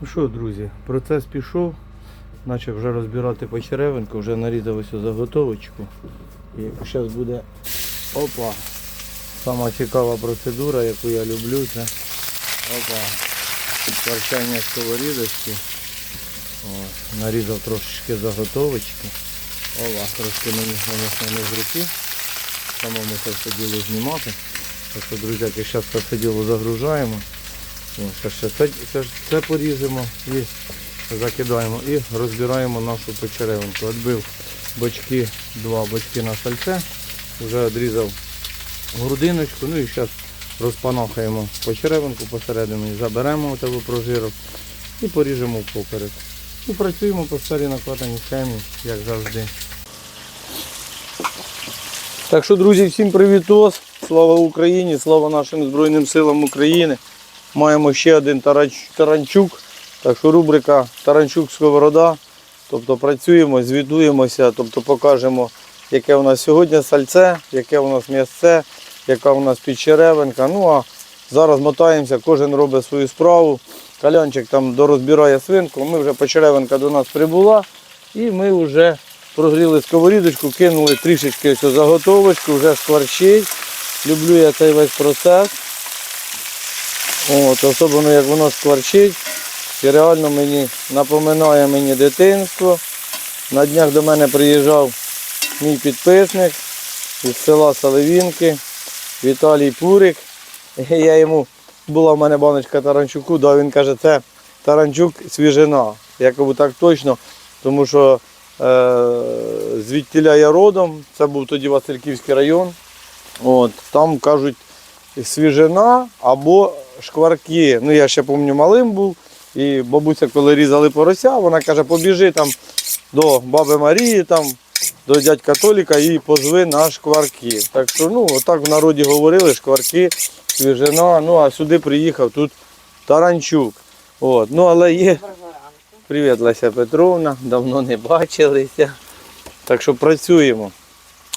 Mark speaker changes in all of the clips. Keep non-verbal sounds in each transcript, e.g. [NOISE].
Speaker 1: Ну що, друзі, процес пішов. Почав вже розбирати почеревинку, вже нарізав ось заготовочку. І зараз буде опа. Сама цікава процедура, яку я люблю, це опа. Підкварчання сковорідочки. Нарізав трошечки заготовочки. Ова, трошки мені, не з руки. Самому це все діло знімати. Так що, друзяки, зараз це все діло загружаємо. О, ще, це, це, це поріжемо і закидаємо і розбираємо нашу печеревинку. Отбив бочки, два бочки на сальце, вже відрізав грудиночку, ну і зараз розпанахаємо почеревинку посередині, заберемо того прожирок і поріжемо поперек. І працюємо по старій накладеній схемі, як завжди. Так що, друзі, всім привітос. Слава Україні, слава нашим Збройним силам України. Маємо ще один таранчук. Так що рубрика Таранчук Сковорода. Тобто працюємо, звітуємося, тобто покажемо, яке у нас сьогодні сальце, яке у нас м'ясце, яка у нас підчеревинка. Ну а зараз мотаємося, кожен робить свою справу. Калянчик там дорозбирає свинку, ми вже почеревинка до нас прибула і ми вже прогріли сковорідочку, кинули трішечки цю заготовочку, вже скворчить. Люблю я цей весь процес. От, особливо як воно скворчить. І реально мені напоминає мені дитинство. На днях до мене приїжджав мій підписник із села Саливінки, Віталій Пурик. Я йому була в мене баночка таранчуку, да, він каже, це таранчук свіжина. Я так точно, тому що е, звідтіля я родом, це був тоді Васильківський район. От, там кажуть свіжина або шкварки. Ну я ще пам'ятаю малим був. І бабуся, коли різали порося, вона каже, побіжи там до баби Марії, там, до дядька Толіка і позви на шкварки. Так що ну, отак в народі говорили, шкварки, свіжина. Ну а сюди приїхав тут Таранчук. От. Ну але є. Привіт, Леся Петровна, давно не бачилися. Так що працюємо.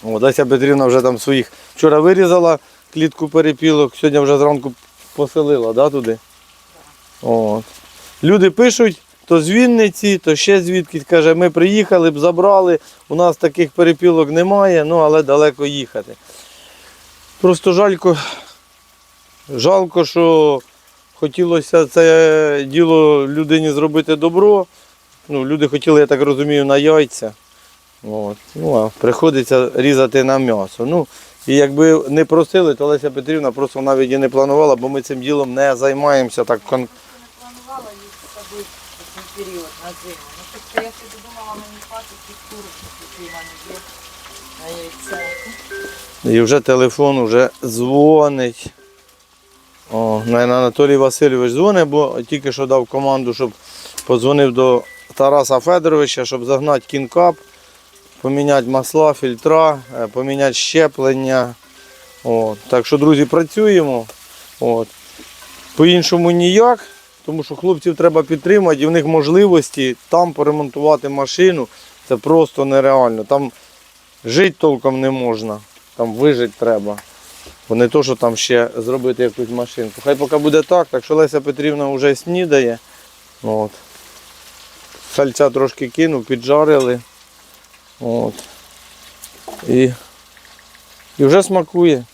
Speaker 1: От, Леся Петрівна вже там своїх вчора вирізала клітку перепілок, сьогодні вже зранку поселила да, туди. От. Люди пишуть, то з Вінниці, то ще звідки. Каже, ми приїхали б, забрали, у нас таких перепілок немає, ну але далеко їхати. Просто жалько, жалко, що хотілося це діло людині зробити добро. Ну, люди хотіли, я так розумію, на яйця. От. Ну, а приходиться різати на м'ясо. Ну, і якби не просили, то Леся Петрівна просто навіть і не планувала, бо ми цим ділом не займаємося так кон...
Speaker 2: не планувала їх садити в період на зиму. Ну, тобто я собі думала мені хватить тих курок, які в мене є на яйця.
Speaker 1: І вже телефон вже дзвонить. О, Анатолій Васильович дзвонить, бо тільки що дав команду, щоб подзвонив до Тараса Федоровича, щоб загнати кінкап, поміняти масла, фільтра, е, поміняти щеплення. От. Так що, друзі, працюємо. От. По-іншому ніяк, тому що хлопців треба підтримати і в них можливості там поремонтувати машину. Це просто нереально. Там жити толком не можна, там вижити треба. Бо не то, що там ще зробити якусь машинку. Хай поки буде так, так що Леся Петрівна вже снідає. От. Сальця трошки кинув, піджарили. От. І, і вже смакує.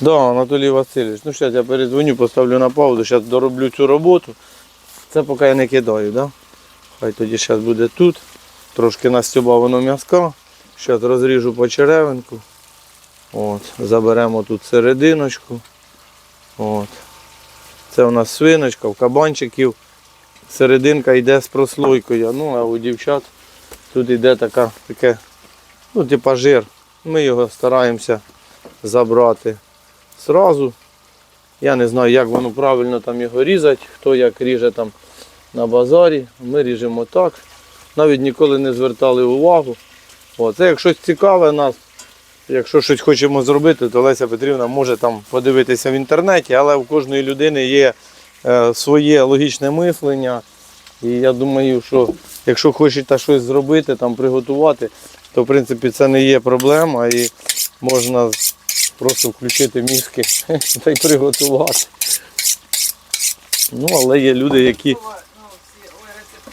Speaker 1: Да, Анатолій Васильович. Ну зараз я передзвоню, поставлю на паузу, зараз дороблю цю роботу. Це поки я не кидаю, да? Хай тоді зараз буде тут. Трошки настюба воно м'язка. Зараз розріжу по черевинку. От, заберемо тут серединочку. От. Це у нас свиночка, в кабанчиків. Серединка йде з прослойкою. Ну, а у дівчат тут йде така, таке, ну, типа жир. Ми його стараємося забрати зразу. Я не знаю, як воно правильно там його різати, хто як ріже там на базарі. Ми ріжемо так. Навіть ніколи не звертали увагу. О, це як щось цікаве нас, якщо щось хочемо зробити, то Леся Петрівна може там подивитися в інтернеті, але у кожної людини є своє логічне мислення. І я думаю, що якщо хочете щось зробити, там приготувати, то в принципі це не є проблема і можна просто включити мізки [LAUGHS] та й приготувати. Ну, але є люди, які.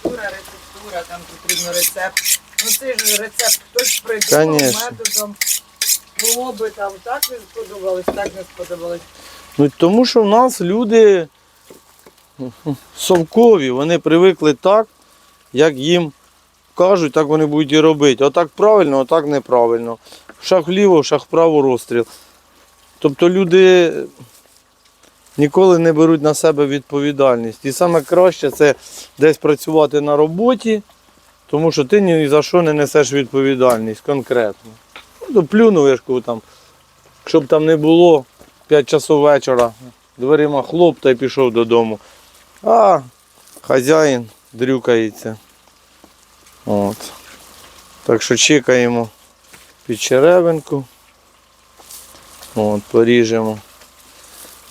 Speaker 2: Рецептура, рецептура, там потрібно рецепт. Ну цей ж рецепт хтось придумав методом. Було би там так не сподобалось, так не сподобалось.
Speaker 1: Ну, тому що в нас люди совкові, вони привикли так, як їм кажуть, так вони будуть і робити. Отак правильно, отак неправильно. Шаг вліво, шаг вправо розстріл. Тобто люди ніколи не беруть на себе відповідальність. І саме краще це десь працювати на роботі, тому що ти ні за що не несеш відповідальність конкретно. Ну, плюнув я там, щоб там не було 5 часов вечора, дверима хлоп й пішов додому. А хазяїн дрюкається. От. Так що чекаємо під черевинку. От, поріжемо.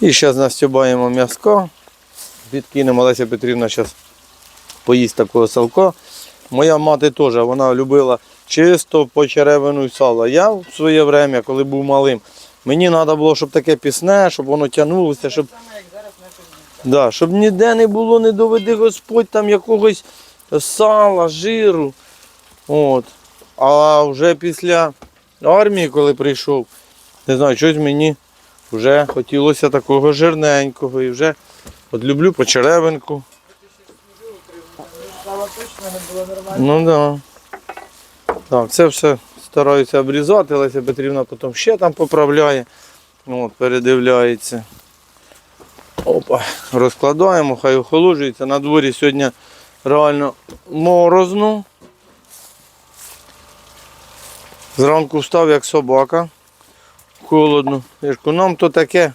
Speaker 1: І зараз настюбаємо м'язко. Підкинемо Олеся Петрівна зараз поїсть такого салка. Моя мати теж, вона любила чисто по черевину сало. Я в своє время, коли був малим, мені треба було, щоб таке пісне, щоб воно тягнулося, щоб,
Speaker 2: Саме як зараз наше життя.
Speaker 1: Да, щоб ніде не було, не доведи Господь там якогось сала, жиру. От. А вже після армії, коли прийшов, не знаю, щось мені вже хотілося такого жирненького. І вже от люблю почеревинку. Ну. Да. Так, це все стараюся обрізати, Леся Петрівна потім ще там поправляє. От, передивляється. Опа, розкладаємо, хай охолоджується. На дворі сьогодні реально морозно. Зранку встав як собака. Холодно. Я ж нам то таке.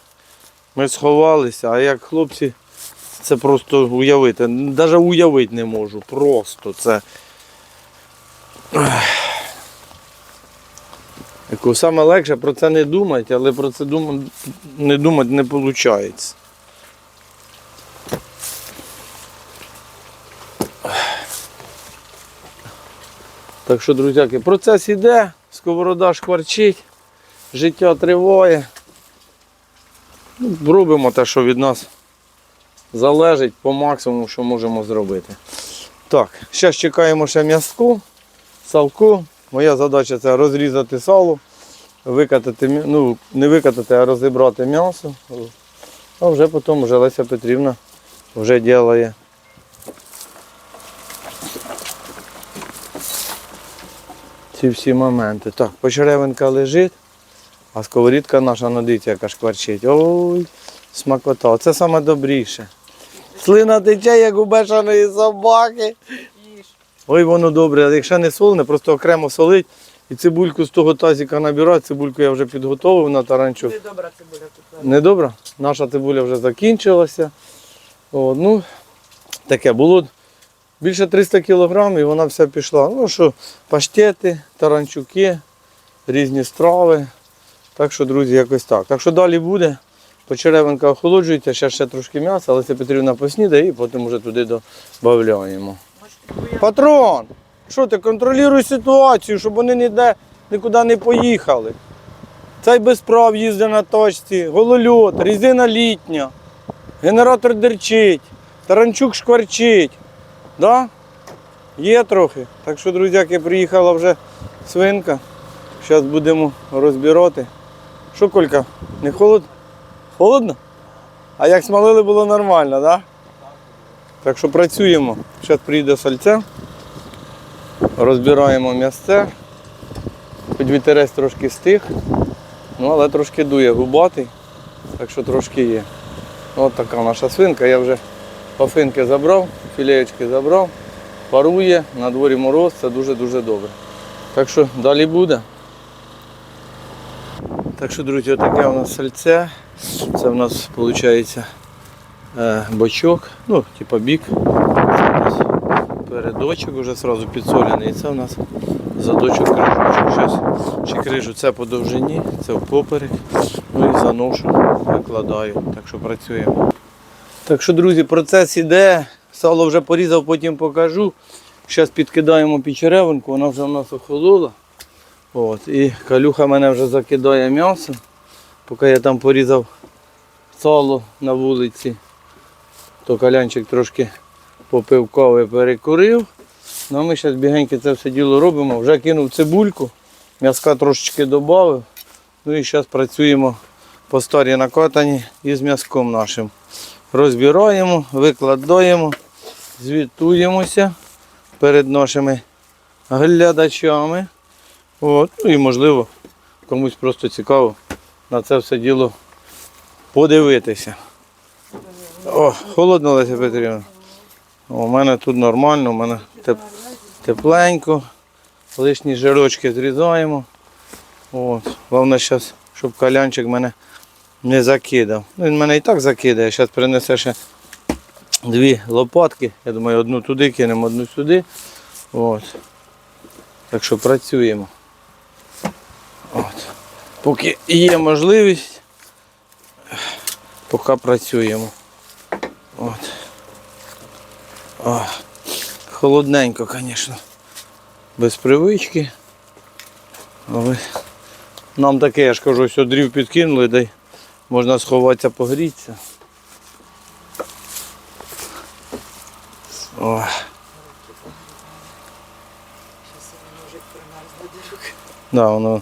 Speaker 1: Ми сховалися, а як хлопці, це просто уявити. Навіть уявити не можу. Просто це. Саме легше про це не думати, але про це не думати не виходить. Так що, друзяки, процес іде, сковорода шкварчить, життя триває. Ну, робимо те, що від нас залежить по максимуму, що можемо зробити. Так, зараз чекаємо ще м'язку, салку. Моя задача це розрізати сало, викатати, ну, не викатати, а розібрати м'ясо. А вже потім вже Леся Петрівна вже робить. Ці всі моменти. Так, почеревинка лежить, а сковорідка наша ну, дивіться, яка шкварчить. Ой, смакота. Це саме добріше. Слина тече, як у бешаної собаки. Ой, воно добре, а якщо не солене, просто окремо солить. І цибульку з того тазика набирати, цибульку я вже підготовив на таранчу.
Speaker 2: Ти добра цибуля тут.
Speaker 1: Не добре? Наша цибуля вже закінчилася. О, ну, таке було більше 300 кг і вона вся пішла. Ну що, паштети, таранчуки, різні страви. Так що, друзі, якось так. Так що далі буде. Почеревинка охолоджується, ще ще трошки м'яса, це Петрівна поснідає і потім вже туди додаємо. Патрон, що ти контролюй ситуацію, щоб вони ніде нікуди не поїхали. Цей без прав їздить на точці, голольот, резина літня, генератор дерчить, таранчук шкварчить. Да? Є трохи. Так що, друзяки, приїхала вже свинка. Зараз будемо розбирати. Що, Колька, не холодно? Холодно? А як смалили, було нормально? Да? Так що працюємо. Зараз приїде сальце. Розбираємо м'ясце. Хоч вітерець трошки стих. Ну, але трошки дує губатий, так що трошки є. Ось така наша свинка. Я вже пафинки забрав, філеєчки забрав, парує, на дворі мороз, це дуже-дуже добре. Так що далі буде. Так що, друзі, таке у нас сальце. Це у нас виходить бочок, ну, типа бік. Це у нас передочок вже одразу підсолений. І це у нас задочок крижочок. Зараз чи крижу це по довжині, це впоперек. Ну і заношу, викладаю. Так що працюємо. Так що, друзі, процес іде. Сало вже порізав, потім покажу. Зараз підкидаємо печеревинку, вона вже у нас охолола. От, і калюха мене вже закидає м'ясо. Поки я там порізав сало на вулиці, то калянчик трошки попив кави, перекурив. Ну а ми зараз бігенько це все діло робимо. Вже кинув цибульку, м'язка трошечки додав. Ну і зараз працюємо по старій накатані із м'язком нашим. Розбираємо, викладаємо, звітуємося перед нашими глядачами. От. Ну і можливо комусь просто цікаво на це все діло подивитися. О, холодно, Леся Петрівна. У мене тут нормально, у мене теп- тепленько. Лишні жирочки зрізаємо. От. Головне зараз, щоб калянчик мене не закидав. Ну, він мене і так закидає. Зараз принесе ще дві лопатки. Я думаю, одну туди кинемо, одну сюди. От. Так що працюємо. От. Поки є можливість, поки працюємо. От. О, холодненько, звісно. Без привички. Але нам таке, я ж кажу, ось дрів підкинули, де можна сховатися, погрітися. О, да, воно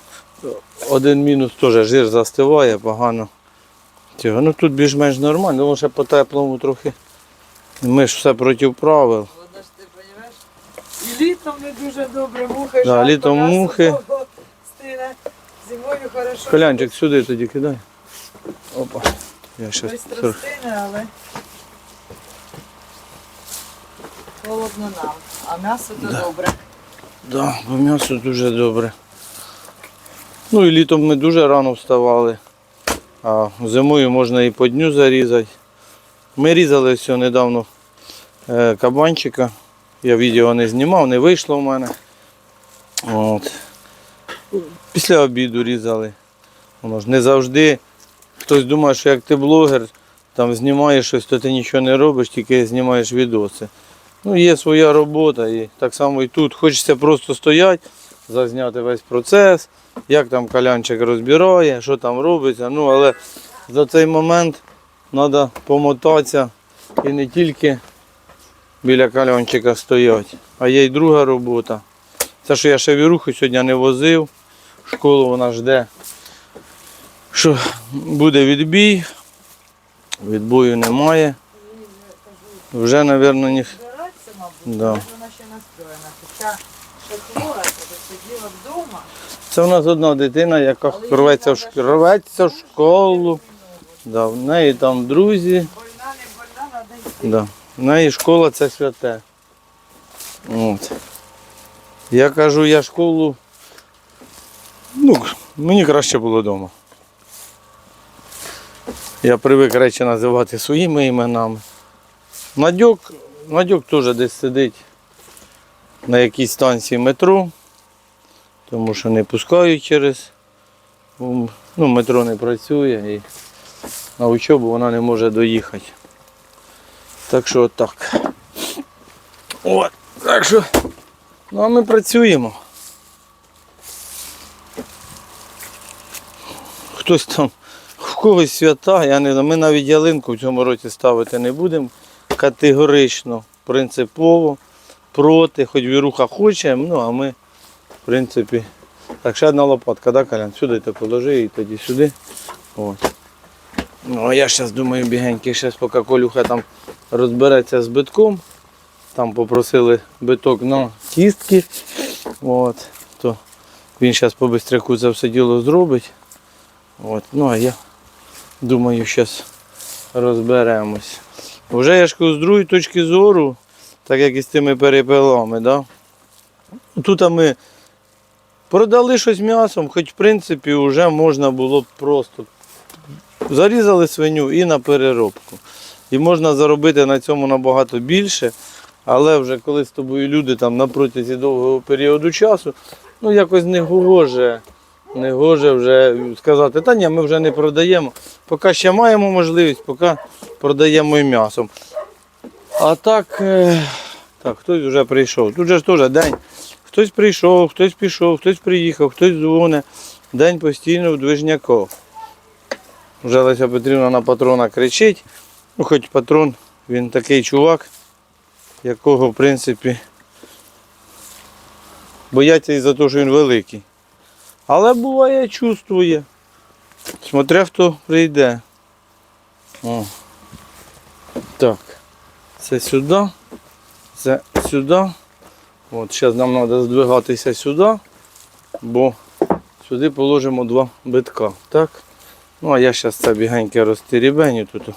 Speaker 1: один мінус теж жир застиває погано. Цього. Ну тут більш-менш нормально, воно ще по теплому трохи. Ми ж все проти правил.
Speaker 2: Воно ж ти розумієш? І літом не дуже добре, мухи.
Speaker 1: Да, літом мухи.
Speaker 2: стине. Зимою хорошо.
Speaker 1: Колянчик сюди тоді кидай. Опа. Я щас трохи.
Speaker 2: але холодно нам. А м'ясо то
Speaker 1: Да.
Speaker 2: добре.
Speaker 1: Да, по м'ясу дуже добре. Ну і літом ми дуже рано вставали. А зимою можна і по дню зарізати. Ми різали все недавно е, кабанчика. Я відео не знімав, не вийшло в мене. От. Після обіду різали. Воно ж не завжди. Хтось думає, що як ти блогер, там знімаєш щось, то ти нічого не робиш, тільки знімаєш відоси. Ну, є своя робота і так само і тут. Хочеться просто стояти, зазняти весь процес, як там калянчик розбирає, що там робиться. Ну, але за цей момент треба помотатися і не тільки біля калянчика стояти, а є й друга робота. Це, що я ще віруху сьогодні не возив, школу вона жде, що буде відбій, відбою немає. Вже, мабуть, ні. Да.
Speaker 2: вона ще настроєна. Хоча сиділа вдома.
Speaker 1: Це у нас одна дитина, яка рветься в, рветься в школу. Да, в неї там друзі.
Speaker 2: Больна, не больна, треба йти.
Speaker 1: Да. В неї школа це святе. От. Я кажу, я школу. Ну, мені краще було вдома. Я привик речі називати своїми іменами. Надьок, Надьок теж десь сидить на якійсь станції метро, тому що не пускають через. Ну, метро не працює і на учобу вона не може доїхати. Так що отак. От, так що. Ну а ми працюємо. Хтось там в когось свята, я не знаю. Ми навіть ялинку в цьому році ставити не будемо. Категорично, принципово, проти, хоч віруха хоче, ну а ми, в принципі. Так, ще одна лопатка, да, Колян? Сюди ти положи і тоді сюди. От. Ну, а я зараз думаю, бігенький, зараз поки Колюха там розбереться з битком. Там попросили биток на тістки. От, то він зараз по бистряку це все діло зробить. От, ну а я думаю, зараз розберемось. Вже я ж кажу, з другої точки зору, так як і з тими перепелами, да? тут ми продали щось м'ясом, хоч в принципі вже можна було б просто зарізали свиню і на переробку. І можна заробити на цьому набагато більше. Але вже коли з тобою люди там на протязі довгого періоду часу, ну якось не гоже, не гоже вже сказати, та ні, ми вже не продаємо. Поки ще маємо можливість, поки продаємо і м'ясом. А так, е, так, хтось вже прийшов. Тут же ж теж день. Хтось прийшов, хтось пішов, хтось приїхав, хтось дзвоне. День постійно в движняках. Вже Леся Петрівна на патрона кричить. Ну, хоч патрон Він такий чувак, якого, в принципі, бояться із-за того, що він великий. Але буває, чувствує. Смотря хто прийде. О. Так. Це сюди. Це сюди. От, зараз нам треба здвигатися сюди, бо сюди положимо два битка. Так? Ну а я зараз це бігеньке розтерібеню тут.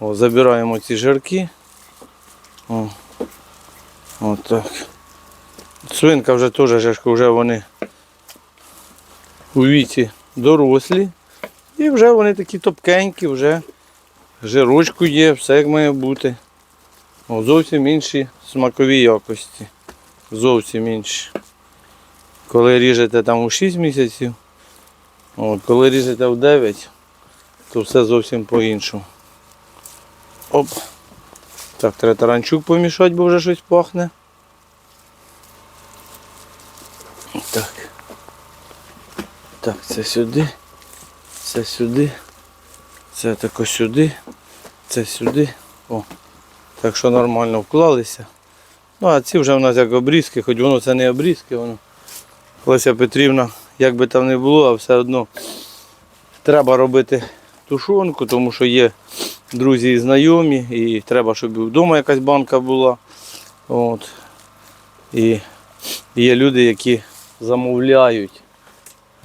Speaker 1: О, забираємо ці жирки. О. От так. Свинка вже теж вже вони у віці дорослі. І вже вони такі топкенькі, вже жирочку є, все як має бути. О, зовсім інші смакові якості. Зовсім інші. Коли ріжете там у 6 місяців, от, коли ріжете в 9, то все зовсім по-іншому. Оп. Так, треба таранчук помішати, бо вже щось пахне. Так. Так, це сюди, це сюди, це тако сюди, це сюди. О. Так що нормально вклалися. Ну, а ці вже в нас як обрізки, хоч воно це не обрізки, воно. Леся Петрівна, як би там не було, а все одно треба робити тушонку, тому що є друзі і знайомі, і треба, щоб вдома якась банка була. От. І є люди, які замовляють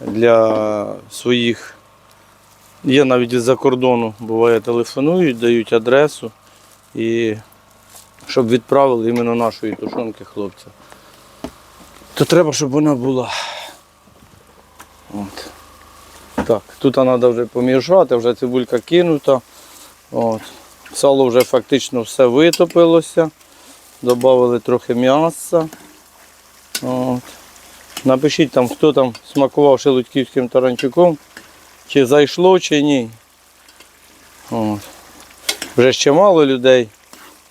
Speaker 1: для своїх. Є навіть із-за кордону, буває, телефонують, дають адресу і щоб відправили іменно нашої тушонки хлопця. То треба, щоб вона була. От. Так, тут треба вже помішати, вже цибулька кинута. От. Сало вже фактично все витопилося. Добавили трохи м'яса. От. Напишіть там, хто там смакував шелудьківським таранчуком, чи зайшло, чи ні. От. Вже ще мало людей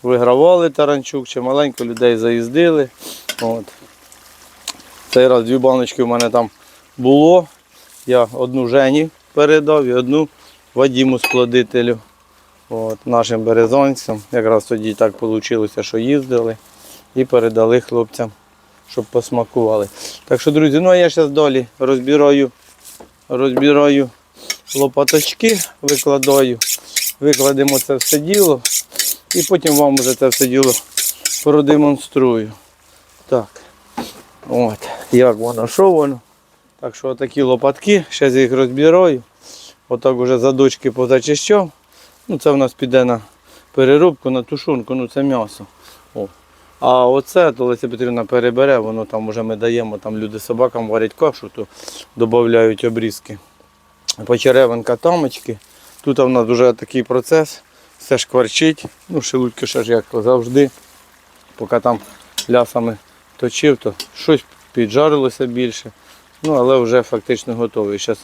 Speaker 1: вигравали таранчук, чи маленько людей заїздили. От. Цей раз дві баночки в мене там було. Я одну Жені передав і одну Вадіму складителю. От, нашим березонцям. Якраз тоді так вийшло, що їздили і передали хлопцям, щоб посмакували. Так що, друзі, ну а я зараз далі розбираю, розбираю лопаточки, викладаю, викладемо це все діло і потім вам вже це все діло продемонструю. Так. От, як воно, що воно. Так що такі лопатки, зараз їх розбираю. Отак уже задочки позачищав. Ну, це в нас піде на переробку, на тушонку, ну це м'ясо. О. А оце, то Леся Петрівна перебере, воно там вже ми даємо, там люди собакам варять кашу, то додають обрізки. Почеревинка тамочки. Тут у нас вже такий процес, все шкварчить. Ну, шелудьки ще ж як завжди. Поки там лясами точив, то щось піджарилося більше. Ну, але вже фактично готовий. Зараз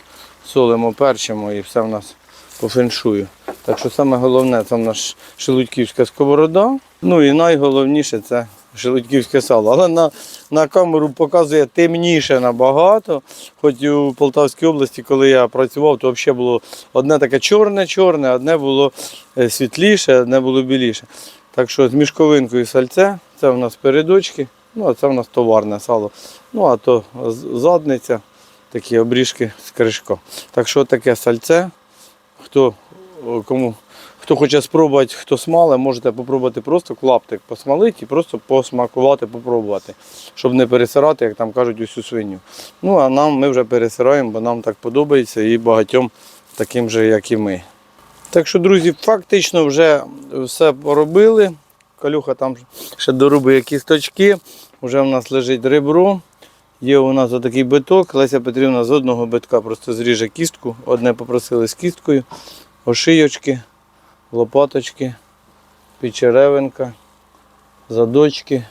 Speaker 1: солимо, перчимо і все в нас по феншую. Так що саме головне це в нас шелудьківська сковорода. Ну і найголовніше це шелудьківське сало. Але на, на камеру показує темніше набагато. Хоч і у Полтавській області, коли я працював, то взагалі було одне таке чорне-чорне, одне було е, світліше, одне було біліше. Так що з мішковинкою сальце, це в нас передочки, ну а це в нас товарне сало. Ну а то задниця, такі обріжки з кришко. Так що таке сальце. Хто кому хто хоче спробувати, хто смале, можете попробувати просто клаптик посмалити і просто посмакувати, попробувати, щоб не пересирати, як там кажуть, усю свиню. Ну а нам ми вже пересираємо, бо нам так подобається і багатьом таким же, як і ми. Так що, друзі, фактично вже все поробили. Калюха там ще дорубує кісточки. Вже в нас лежить ребро. Є у нас отакий биток. Леся Петрівна з одного битка просто зріже кістку. Одне попросили з кісткою, ошийочки, лопаточки, печеревинка, задочки,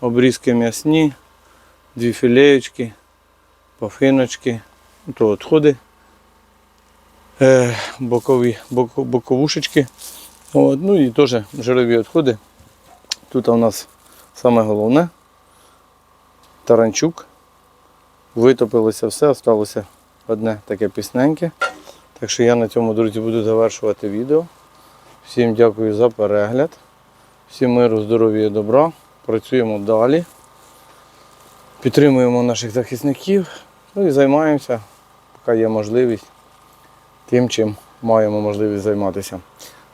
Speaker 1: обрізки м'ясні, дві філеєчки, пафиночки, Ну, то відходи, е, бокові, боко- боковушечки. От, ну і теж жирові відходи. Тут у нас саме головне таранчук. Витопилося все, осталося одне таке пісненьке. Так що я на цьому, друзі, буду завершувати відео. Всім дякую за перегляд. Всім миру, здоров'я і добра. Працюємо далі. Підтримуємо наших захисників. Ну і займаємося, поки є можливість, тим, чим маємо можливість займатися.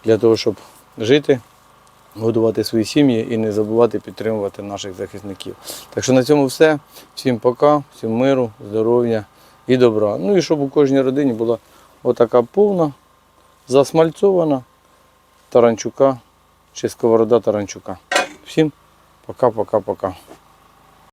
Speaker 1: Для того, щоб жити, годувати свої сім'ї і не забувати підтримувати наших захисників. Так що на цьому все. Всім пока, всім миру, здоров'я і добра. Ну і щоб у кожній родині була отака повна, засмальцована таранчука чи сковорода таранчука. Всім пока-пока-пока.